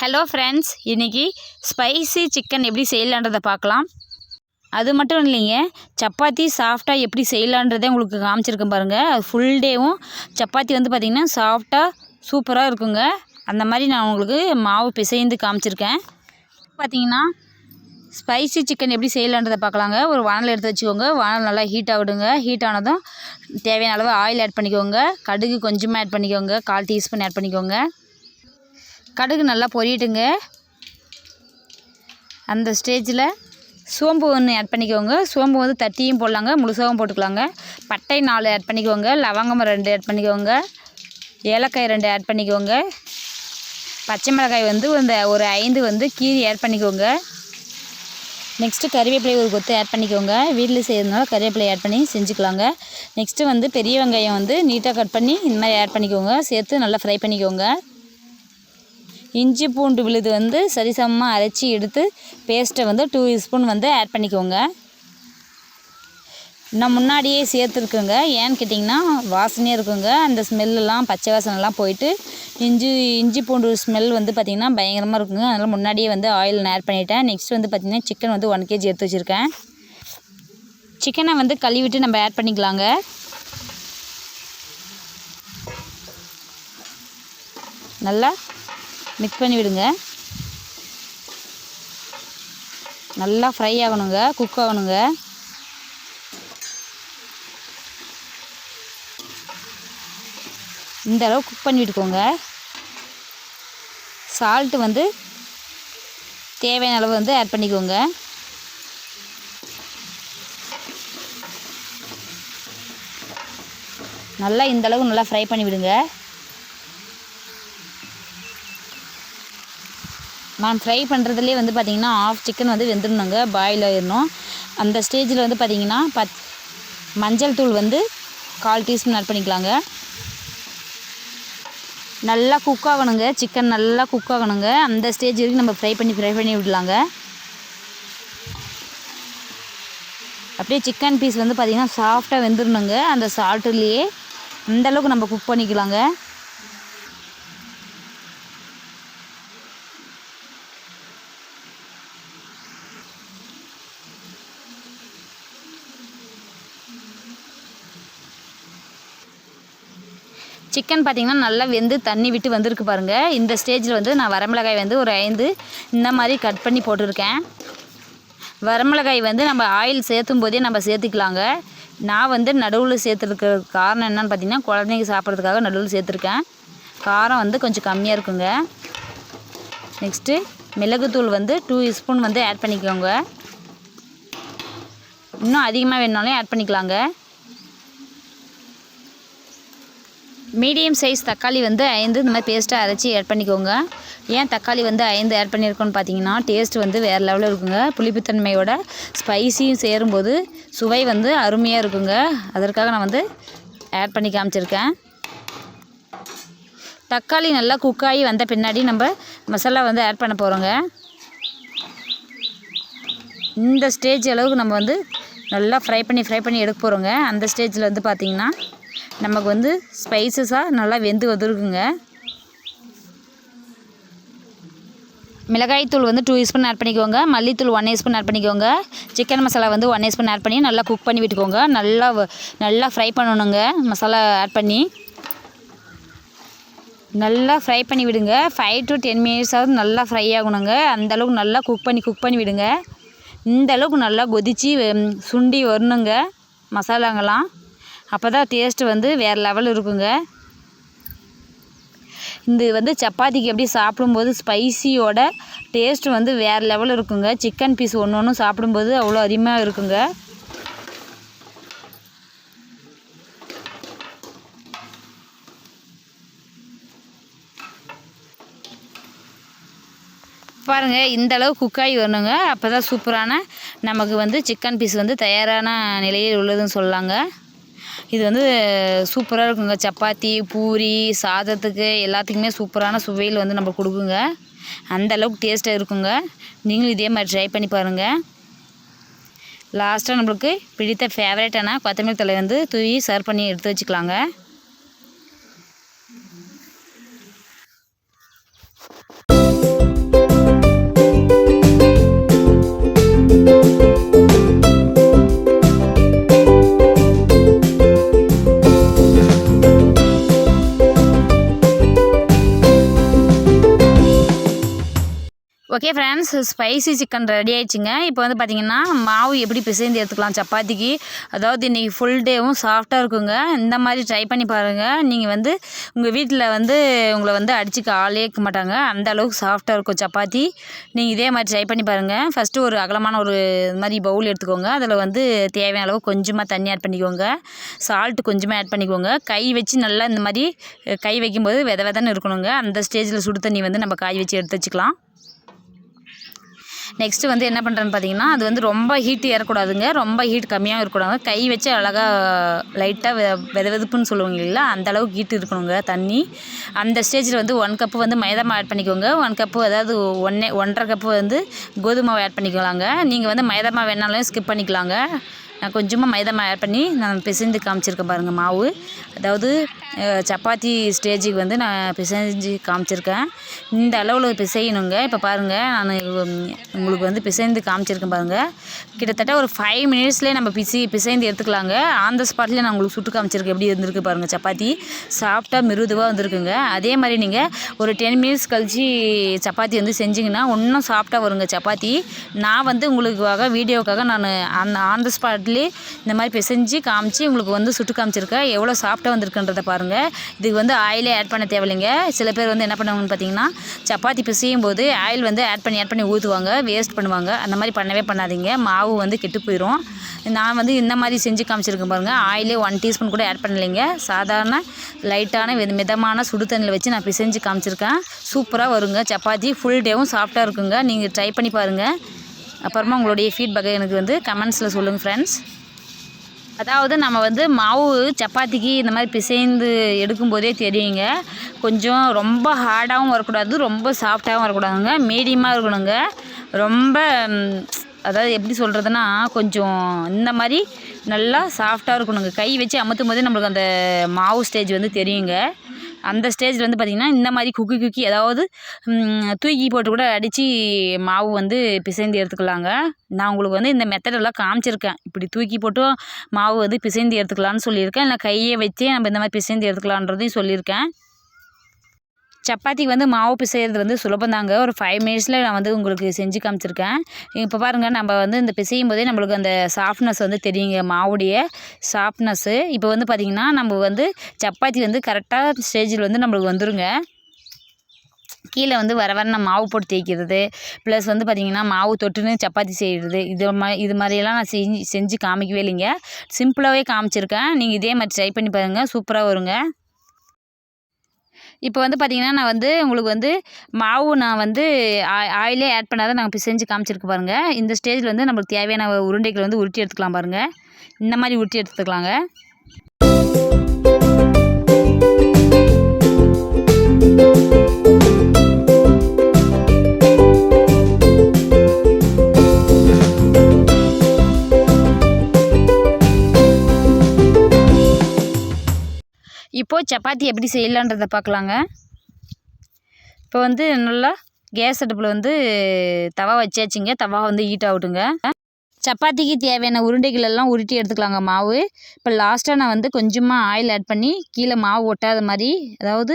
Hello friends இன்றைக்கி spicy chicken எப்படி செய்யலான்றதை பார்க்கலாம். அது மட்டும் இல்லைங்க சப்பாத்தி சாஃப்டாக எப்படி செய்யலான்றதே உங்களுக்கு காமிச்சிருக்கேன் பாருங்கள் அது ஃபுல் டேவும் சப்பாத்தி வந்து பார்த்திங்கன்னா சாஃப்டாக சூப்பராக இருக்குங்க. அந்த மாதிரி நான் உங்களுக்கு மாவு பிசைந்து காமிச்சிருக்கேன். பார்த்தீங்கன்னா ஸ்பைசி சிக்கன் எப்படி செய்யலான்றதை பார்க்கலாங்க. ஒரு வானல் எடுத்து வச்சுக்கோங்க. வானல் நல்லா ஹீட் ஆகிடுங்க ஹீட் ஆனதும் தேவையான அளவு ஆயில் ஆட் பண்ணிக்கோங்க. கடுகு கொஞ்சமாக ஆட் பண்ணிக்கோங்க. கால் டீஸ்பூன் ஆட் பண்ணிக்கோங்க. கடுகு நல்லா பொரியட்டுங்க அந்த ஸ்டேஜில் சோம்பு ஒன்று ஆட் பண்ணிக்கோங்க. சோம்பு வந்து தட்டியும் போடலாங்க முழுசாகவும் போட்டுக்கலாங்க. பட்டை நாலு ஆட் பண்ணிக்கோங்க லவங்கம் ரெண்டு ஆட் பண்ணிக்கோங்க ஏலக்காய் ரெண்டு ஆட் பண்ணிக்கோங்க. பச்சை மிளகாய் வந்து இந்த ஒரு ஐந்து வந்து கீரி ஆட் பண்ணிக்கோங்க. நெக்ஸ்ட்டு கறிவேப்பிலை ஒரு கொத்து ஆட் பண்ணிக்கோங்க. வீட்டில் செய்கிறதுனால கறிவேப்பிலை ஆட் பண்ணி செஞ்சுக்கலாங்க. நெக்ஸ்ட்டு வந்து பெரிய வெங்காயம் வந்து நீட்டாக கட் பண்ணி இந்த மாதிரி ஆட் பண்ணிக்கோங்க. சேர்த்து நல்லா ஃப்ரை பண்ணிக்கோங்க. இஞ்சி பூண்டு விழுது வந்து சரிசமமாக அரைச்சி எடுத்து பேஸ்ட்டை வந்து டூ ஸ்பூன் வந்து ஆட் பண்ணிக்கோங்க. நான் முன்னாடியே சேர்த்துருக்குங்க. ஏன்னு கேட்டிங்கன்னா வாசனையாக இருக்குங்க. அந்த ஸ்மெல்லாம் பச்சை வாசனைலாம் போயிட்டு இஞ்சி இஞ்சி பூண்டு ஸ்மெல் வந்து பார்த்திங்கன்னா பயங்கரமாக இருக்குங்க. அதனால் முன்னாடியே வந்து ஆயில் நான் ஆட் பண்ணிட்டேன். நெக்ஸ்ட் வந்து பார்த்திங்கன்னா சிக்கன் வந்து ஒன் கேஜி எடுத்து வச்சுருக்கேன். சிக்கனை வந்து கழுவிட்டு நம்ம ஆட் பண்ணிக்கலாங்க. நல்லா மிக்ஸ் பண்ணி விடுங்க. நல்லா ஃப்ரை ஆகணுங்க குக் ஆகணுங்க. இந்த அளவு குக் பண்ணி விட்டுக்கோங்க. சால்ட்டு வந்து தேவையான அளவு வந்து ஆட் பண்ணிக்கோங்க. நல்லா இந்த அளவு நல்லா ஃப்ரை பண்ணி விடுங்க. நான் ஃப்ரை பண்ணுறதுலேயே வந்து பார்த்திங்கன்னா ஆஃப் சிக்கன் வந்து வெந்துடணுங்க பாயில் ஆயிடணும் அந்த ஸ்டேஜில் வந்து பார்த்திங்கன்னா பத் மஞ்சள் தூள் வந்து கால் டீஸ்பூன் ஆட் பண்ணிக்கலாங்க. நல்லா குக் ஆகணுங்க. சிக்கன் நல்லா குக் ஆகணுங்க. அந்த ஸ்டேஜ் வரைக்கும் நம்ம ஃப்ரை பண்ணி ஃப்ரை பண்ணி விடலாங்க. அப்படியே சிக்கன் பீஸ் வந்து பார்த்திங்கன்னா சாஃப்டாக வெந்துடணுங்க அந்த சால்ட்டுலேயே அந்தளவுக்கு நம்ம குக் பண்ணிக்கலாங்க. சிக்கன் பார்த்திங்கன்னா நல்லா வெந்து தண்ணி விட்டு வந்திருக்கு பாருங்கள் இந்த ஸ்டேஜில் வந்து நான் வரமிளகாய் வந்து ஒரு ஐந்து இந்த மாதிரி கட் பண்ணி போட்டிருக்கேன். வரமிளகாய் வந்து நம்ம ஆயில் சேர்த்தும் போதே நம்ம சேர்த்துக்கலாங்க. நான் வந்து நடுவில் சேர்த்துருக்க காரணம் என்னென்னு பார்த்தீங்கன்னா குழந்தைங்க சாப்பிட்றதுக்காக நடுவில் சேர்த்துருக்கேன். காரம் வந்து கொஞ்சம் கம்மியாக இருக்குங்க. நெக்ஸ்ட்டு மிளகுத்தூள் வந்து டூ ஸ்பூன் வந்து ஆட் பண்ணிக்கோங்க. இன்னும் அதிகமாக வேணுனாலும் ஆட் பண்ணிக்கலாங்க. மீடியம் சைஸ் தக்காளி வந்து ஐந்து இந்த மாதிரி பேஸ்ட்டாக அரைச்சி ஆட் பண்ணிக்கோங்க. ஏன் தக்காளி வந்து ஐந்து ஆட் பண்ணியிருக்கோன்னு பார்த்தீங்கன்னா டேஸ்ட் வந்து வேறு லெவலில் இருக்குங்க. புளிப்புத்தன்மையோட ஸ்பைசியும் சேரும்போது சுவை வந்து அருமையாக இருக்குங்க. அதற்காக நான் வந்து ஆட் பண்ணி காமிச்சிருக்கேன். தக்காளி நல்லா குக்காகி வந்த பின்னாடி நம்ம மசாலா வந்து ஆட் பண்ண போகிறோங்க இந்த ஸ்டேஜ் அளவுக்கு நம்ம வந்து நல்லா ஃப்ரை பண்ணி ஃப்ரை பண்ணி எடுக்க போகிறோங்க அந்த ஸ்டேஜில் வந்து பார்த்திங்கன்னா நமக்கு வந்து ஸ்பைசஸாக நல்லா வெந்து வந்துருக்குங்க. மிளகாய்த்தூள் வந்து டூ ஸ்பூன் ஆட் பண்ணிக்கோங்க. மல்லித்தூள் ஒன் ஸ்பூன் ஆட் பண்ணிக்கோங்க. சிக்கன் மசாலா வந்து ஒன் ஸ்பூன் ஆட் பண்ணி நல்லா குக் பண்ணி விட்டுக்கோங்க. நல்லா நல்லா ஃப்ரை பண்ணணுங்க. மசாலா ஆட் பண்ணி. நல்லா ஃப்ரை பண்ணி விடுங்க. ஃபைவ் டு டென் மினிட்ஸாவது நல்லா ஃப்ரை ஆகணுங்க. அந்தளவுக்கு நல்லா குக் பண்ணி குக் பண்ணி விடுங்க. இந்த அளவுக்கு நல்லா கொதித்து சுண்டி வரணுங்க. மசாலாங்கெல்லாம். அப்போ தான் டேஸ்ட்டு வந்து வேறு லெவல் இருக்குங்க. இது வந்து சப்பாத்திக்கு எப்படி சாப்பிடும்போது ஸ்பைசியோட டேஸ்ட்டு வந்து வேறு லெவல் இருக்குங்க. சிக்கன் பீஸ் ஒன்று ஒன்றும் சாப்பிடும்போது அவ்வளோ அதிகமாக இருக்குங்க. பாருங்கள் இந்த அளவு குக்காகி வரணுங்க. அப்போ தான் சூப்பரான நமக்கு வந்து சிக்கன் பீஸ் வந்து தயாரான நிலையில் உள்ளதுன்னு சொல்லலாங்க இது வந்து சூப்பராக இருக்குங்க. சப்பாத்தி பூரி சாதத்துக்கு எல்லாத்துக்குமே சூப்பரான சுவையில் வந்து நம்ம கொடுக்குங்க. அந்த அளவுக்கு டேஸ்ட்டாக இருக்குங்க. நீங்களும் இதே மாதிரி ட்ரை பண்ணி பாருங்கள் லாஸ்ட்டாக நம்மளுக்கு பிடித்த ஃபேவரட்டான கொத்தமல்லி தலை வந்து தூவி சர்வ் பண்ணி எடுத்து வச்சுக்கலாங்க. Okay friends spicy chicken ready ஆயிடுச்சுங்க. இப்போ வந்து பார்த்திங்கன்னா மாவு எப்படி பிசைந்து எடுத்துக்கலாம்? சப்பாத்திக்கு. அதாவது இன்றைக்கி ஃபுல் டேவும் சாஃப்டாக இருக்குங்க. இந்த மாதிரி ட்ரை பண்ணி பாருங்கள் நீங்கள் வந்து உங்கள் வீட்டில் வந்து உங்களை வந்து அடிச்சுக்க ஆளே இருக்க மாட்டாங்க. அந்த அளவுக்கு சாஃப்டாக இருக்கும் சப்பாத்தி. நீங்கள் இதே மாதிரி ட்ரை பண்ணி பாருங்கள் ஃபஸ்ட்டு ஒரு அகலமான ஒரு இது மாதிரி பவுல் எடுத்துக்கோங்க. அதில் வந்து தேவையான அளவு கொஞ்சமாக தண்ணி ஆட் பண்ணிக்கோங்க. சால்ட்டு கொஞ்சமாக ஆட் பண்ணிக்கோங்க. கை வச்சு நல்லா இந்த மாதிரி கை வைக்கும்போது வித விதன்னு இருக்கணுங்க. அந்த ஸ்டேஜில் சுடு தண்ணி வந்து நம்ம காய் வச்சு எடுத்து வச்சுக்கலாம். நெக்ஸ்ட்டு வந்து என்ன பண்ணுறேன்னு பார்த்தீங்கன்னா அது வந்து ரொம்ப ஹீட் ஏறக்கூடாதுங்க. ரொம்ப ஹீட் கம்மியாகவும் இருக்கக்கூடாது. கை வச்சு அழகாக லைட்டாக வெ வெதவெதுப்புன்னு சொல்லுவாங்க இல்லைங்களா? அந்த அளவுக்கு ஹீட் இருக்கணுங்க தண்ணி. அந்த ஸ்டேஜில் வந்து ஒன் கப்பு வந்து மைதா மாவு ஆட் பண்ணிக்கோங்க. ஒன் கப்பு அதாவது ஒன்றே ஒன்றரை கப்பு வந்து கோதுமை மாவு ஆட் பண்ணிக்கலாங்க. நீங்கள் வந்து மைதா மாவு வேணாலும் ஸ்கிப் பண்ணிக்கலாங்க. நான் கொஞ்சமாக மைதா மாவு ஆட் பண்ணி நான் பிசைந்து காமிச்சிருக்கேன் பாருங்கள் மாவு. அதாவது சப்பாத்தி ஸ்டேஜுக்கு வந்து நான் பிசைஞ்சு காமிச்சிருக்கேன். இந்த அளவில் பிசையணுங்க. இப்போ பாருங்கள் நான் உங்களுக்கு வந்து பிசைந்து காமிச்சிருக்கேன் பாருங்கள் கிட்டத்தட்ட ஒரு ஃபைவ் மினிட்ஸ்லேயே நம்ம பிசி பிசைந்து எடுத்துக்கலாங்க. ஆன் த ஸ்பாட்லேயே நான் உங்களுக்கு சுட்டு காமிச்சிருக்கேன். எப்படி இருந்திருக்கு பாருங்கள் சப்பாத்தி. சாஃப்டாக மிருதுவாக வந்திருக்குங்க அதே மாதிரி நீங்கள் ஒரு டென் மினிட்ஸ் கழித்து சப்பாத்தி வந்து செஞ்சிங்கன்னா இன்னும் சாஃப்டாக வருங்க சப்பாத்தி. நான் வந்து உங்களுக்காக வீடியோக்காக நான் அந்த ஆன் த ஸ்பாட்லேயே இந்த மாதிரி பிசைஞ்சு காமிச்சு உங்களுக்கு வந்து சுட்டு காமிச்சிருக்கேன் எவ்வளோ சாஃப்டாக வந்திருக்குன்றதை பாருங்கள் இதுக்கு வந்து ஆயிலே ஆட் பண்ண தேவையில்லைங்க. சில பேர் வந்து என்ன பண்ணுவாங்கன்னு பார்த்தீங்கன்னா சப்பாத்தி பிசையும் போது ஆயில் வந்து ஆட் பண்ணி ஆட் பண்ணி ஊற்றுவாங்க வேஸ்ட் பண்ணுவாங்க. அந்த மாதிரி பண்ணவே பண்ணாதீங்க. மாவு வந்து கெட்டு போயிடும் நான் வந்து இந்த மாதிரி செஞ்சு காமிச்சிருக்கேன் பாருங்கள் ஆயிலே ஒன் டீஸ்பூன் கூட ஆட் பண்ணலைங்க. சாதாரண லைட்டான வெது மிதமான சுடு தண்ணியில் வச்சு நான் பிசைஞ்சு காமிச்சிருக்கேன். சூப்பராக வருங்க. சப்பாத்தி ஃபுல் டேவும் சாஃப்டாக இருக்குங்க. நீங்கள் ட்ரை பண்ணி பாருங்கள் அப்புறமா உங்களுடைய ஃபீட்பேக்கை எனக்கு வந்து கமெண்ட்ஸில் சொல்லுங்கள் ஃப்ரெண்ட்ஸ் அதாவது நம்ம வந்து மாவு சப்பாத்திக்கு இந்த மாதிரி பிசைந்து எடுக்கும்போதே தெரியுங்க. கொஞ்சம் ரொம்ப ஹார்டாகவும் வரக்கூடாது ரொம்ப சாஃப்டாகவும் வரக்கூடாதுங்க. மீடியமாக இருக்கணுங்க. ரொம்ப அதாவது எப்படி சொல்கிறதுனா கொஞ்சம் இந்த மாதிரி நல்லா சாஃப்டாக இருக்கணுங்க. கை வச்சு அமுத்தும் போதே நம்மளுக்கு அந்த மாவு ஸ்டேஜ் வந்து தெரியுங்க. அந்த ஸ்டேஜில் வந்து பார்த்திங்கன்னா இந்த மாதிரி குக்கி குக்கி அதாவது தூக்கி போட்டு கூட அடித்து மாவு வந்து பிசைந்து எடுத்துக்கலாங்க. நான் உங்களுக்கு வந்து இந்த மெத்தடெல்லாம் காமிச்சிருக்கேன். இப்படி தூக்கி போட்டு மாவு வந்து பிசைந்து எடுத்துக்கலான்னு சொல்லியிருக்கேன். இல்லை கையை வச்சே நம்ம இந்த மாதிரி பிசைந்து எடுத்துக்கலான்றதையும் சொல்லியிருக்கேன். சப்பாத்திக்கு வந்து மாவு பிசைகிறது வந்து சுலபந்தாங்க ஒரு ஃபைவ் மினிட்ஸில் நான் வந்து உங்களுக்கு செஞ்சு காமிச்சிருக்கேன். இப்போ பாருங்கள் நம்ம வந்து இந்த பிசையும் போதே நம்மளுக்கு அந்த சாஃப்ட்னஸ் வந்து தெரியுங்க மாவுடைய சாஃப்ட்னஸ்ஸு இப்போ வந்து பார்த்திங்கன்னா நம்ம வந்து சப்பாத்தி வந்து கரெக்டாக ஸ்டேஜில் வந்து நம்மளுக்கு வந்துருங்க. கீழே வந்து வர வர நான் மாவு போட்டு தேய்க்கிறது. ப்ளஸ் வந்து பார்த்திங்கன்னா மாவு தொட்டுன்னு சப்பாத்தி செய்கிறது இது மா இது மாதிரியெல்லாம் நான் செஞ்சு செஞ்சு காமிக்கவே இல்லைங்க. சிம்பிளாகவே காமிச்சிருக்கேன். நீங்கள் இதே மாதிரி ட்ரை பண்ணி பாருங்கள் சூப்பராக வருங்க. இப்போ வந்து பார்த்திங்கன்னா நான் வந்து உங்களுக்கு வந்து மாவு நான் வந்து ஆ- ஆயிலே ஆட் பண்ணாத நாங்கள் பிசைஞ்சு காமிச்சிருக்கு பாருங்கள் இந்த ஸ்டேஜில் வந்து நம்மளுக்கு தேவையான உருண்டைகளை வந்து உருட்டி எடுத்துக்கலாம் பாருங்கள் இந்த மாதிரி உருட்டி எடுத்துக்கலாங்க. இப்போது சப்பாத்தி எப்படி செய்யலான்றதை பார்க்கலாங்க. இப்போ வந்து நல்லா கேஸ் அடுப்பில் வந்து தவா வச்சாச்சுங்க. தவா வந்து ஹீட் ஆகட்டுங்க. சப்பாத்திக்கு தேவையான உருண்டைகள் எல்லாம் உருட்டி எடுத்துக்கலாங்க மாவு. இப்போ லாஸ்ட்டாக நான் வந்து கொஞ்சமாக ஆயில் ஆட் பண்ணி கீழே மாவு ஒட்டாத மாதிரி அதாவது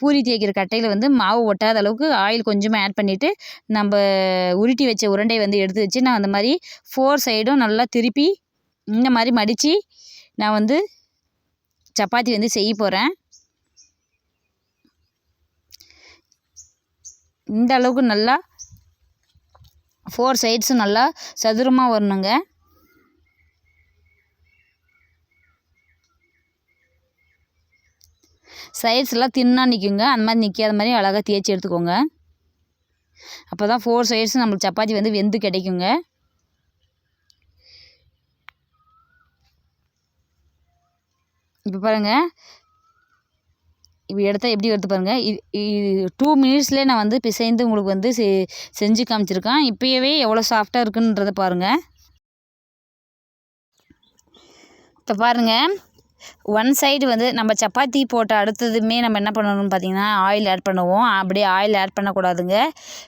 பூரி தேய்க்கிற கட்டையில் வந்து மாவு ஒட்டாத அளவுக்கு ஆயில் கொஞ்சமாக ஆட் பண்ணிவிட்டு நம்ம உருட்டி வச்ச உருண்டையை வந்து எடுத்து வச்சு நான் அந்த மாதிரி ஃபோர் சைடும் நல்லா திருப்பி இந்த மாதிரி மடித்து நான் வந்து சப்பாத்தி வந்து செய்ய போகிறேன் இந்த அளவுக்கு நல்லா ஃபோர் சைட்ஸும் நல்லா சதுரமாக வரணுங்க. சைட்ஸ்லாம் தின்னாக நிற்குங்க அந்த மாதிரி நிற்காத மாதிரி அழகாக தேய்ச்சி எடுத்துக்கோங்க. அப்போ தான் ஃபோர் சைட்ஸும் நம்மளுக்கு சப்பாத்தி வந்து வெந்து கிடைக்குங்க. இப்போ பாருங்கள் இப்போ எடுத்தால் எப்படி வருது பாருங்கள் இது டூ மினிட்ஸ்லேயே நான் வந்து பிசைந்து உங்களுக்கு வந்து செ செஞ்சு காமிச்சிருக்கேன். இப்போயவே எவ்வளோ சாஃப்டாக இருக்குன்றதை பாருங்கள் இப்போ பாருங்கள் ஒன் சைடு வந்து நம்ம சப்பாத்தி போட்ட அடுத்ததுமே நம்ம என்ன பண்ணணும்னு பார்த்தீங்கன்னா ஆயில் ஆட் பண்ணுவோம். அப்படியே ஆயில் ஆட் பண்ணக்கூடாதுங்க.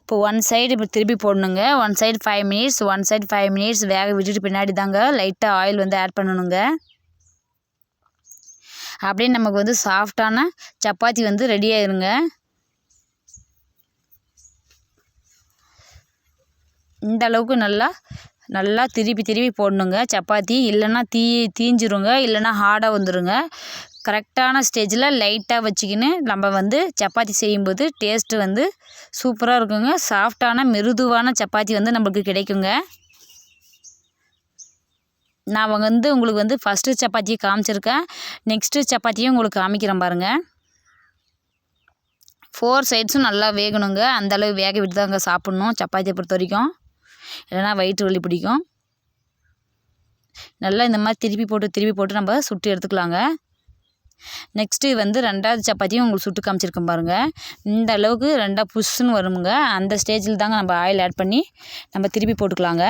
இப்போ ஒன் சைடு இப்போ திருப்பி போடணுங்க. One side five minutes one side five minutes வேக விட்டுட்டு பின்னாடி தாங்க லைட்டாக ஆயில் வந்து ஆட் பண்ணணுங்க. அப்படியே நமக்கு வந்து சாஃப்டான சப்பாத்தி வந்து ரெடி ஆயிருங்க. இந்த அளவுக்கு நல்லா நல்லா திருப்பி திருப்பி போடணுங்க. சப்பாத்தி இல்லைன்னா தீ தீஞ்சிருங்க இல்லைன்னா ஹார்டாக வந்துடுங்க கரெக்டான ஸ்டேஜில் லைட்டாக வச்சுக்கின்னு நம்ம வந்து சப்பாத்தி செய்யும்போது டேஸ்ட்டு வந்து சூப்பராக இருக்குங்க. சாஃப்டான மிருதுவான சப்பாத்தி வந்து நம்மளுக்கு கிடைக்குங்க. நான் வந்து உங்களுக்கு வந்து ஃபஸ்ட்டு சப்பாத்தியை காமிச்சிருக்கேன். நெக்ஸ்ட்டு சப்பாத்தியும் உங்களுக்கு காமிக்கிறேன் பாருங்கள் ஃபோர் சைட்ஸும் நல்லா வேகணுங்க. அந்த அளவு வேக விட்டு தாங்க சாப்பிட்ணும். சப்பாத்தியை பொறுத்த வரைக்கும். இல்லைன்னா வயிற்று வலி பிடிக்கும். நல்லா இந்த மாதிரி திருப்பி போட்டு திருப்பி போட்டு நம்ம சுட்டு எடுத்துக்கலாங்க. நெக்ஸ்ட்டு வந்து ரெண்டாவது சப்பாத்தியும் உங்களுக்கு சுட்டு காமிச்சிருக்கேன் பாருங்கள் இந்த அளவுக்கு ரெண்டாக புஷ்ஷுன்னு வருமுங்க. அந்த ஸ்டேஜில் தாங்க நம்ம ஆயில் ஆட் பண்ணி நம்ம திருப்பி போட்டுக்கலாங்க.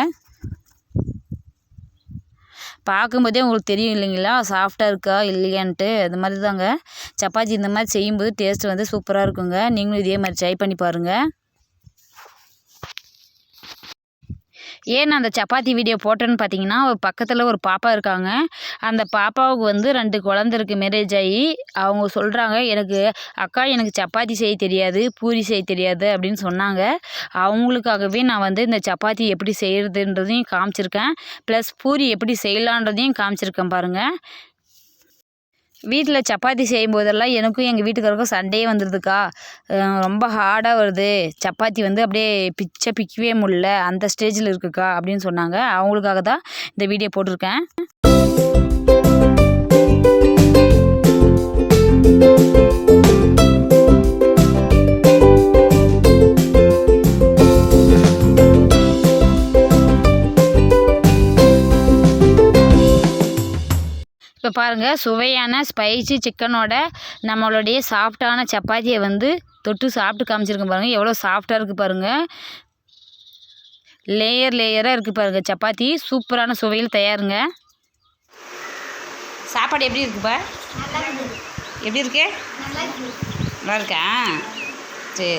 பார்க்கும்போதே உங்களுக்கு தெரியும் இல்லைங்களா? சாஃப்டாக இருக்கா இல்லையான்ட்டு. அது மாதிரி தாங்க சப்பாத்தி இந்த மாதிரி செய்யும்போது டேஸ்ட் வந்து சூப்பராக இருக்குங்க. நீங்களும் இதே மாதிரி ட்ரை பண்ணி பாருங்கள் ஏன் அந்த சப்பாத்தி வீடியோ போட்டேன்னு பார்த்தீங்கன்னா ஒரு பக்கத்தில் ஒரு பாப்பா இருக்காங்க. அந்த பாப்பாவுக்கு வந்து ரெண்டு குழந்த இருக்கு மேரேஜ் ஆகி. அவங்க சொல்கிறாங்க எனக்கு அக்கா எனக்கு சப்பாத்தி செய்ய தெரியாது பூரி செய்ய தெரியாது அப்படின்னு சொன்னாங்க. அவங்களுக்காகவே நான் வந்து இந்த சப்பாத்தி எப்படி செய்கிறதுன்றதையும் காமிச்சிருக்கேன். ப்ளஸ் பூரி எப்படி செய்யலான்றதையும் காமிச்சிருக்கேன் பாருங்கள் வீட்டில் சப்பாத்தி செய்யும் போதெல்லாம் எனக்கும் எங்கள் வீட்டுக்காருக்கும் சண்டையே வந்துடுதுக்கா ரொம்ப ஹார்டாக வருது. சப்பாத்தி வந்து அப்படியே பிச்சை பிக்கவே முடில அந்த ஸ்டேஜில் இருக்குக்கா அப்படின்னு சொன்னாங்க. அவங்களுக்காக தான் இந்த வீடியோ போட்டிருக்கேன். இப்போ பாருங்கள் சுவையான ஸ்பைசி சிக்கனோட நம்மளுடைய சாஃப்டான சப்பாத்தியை வந்து தொட்டு சாப்பிட்டு காமிச்சிருக்கேன் பாருங்கள் எவ்வளோ சாஃப்டாக இருக்குது பாருங்கள் லேயர் லேயராக இருக்குது பாருங்கள் சப்பாத்தி. சூப்பரான சுவையில் தயாருங்க. சாப்பாடு எப்படி இருக்குப்பா எப்படி இருக்கு? நல்லா இருக்கா? சரி.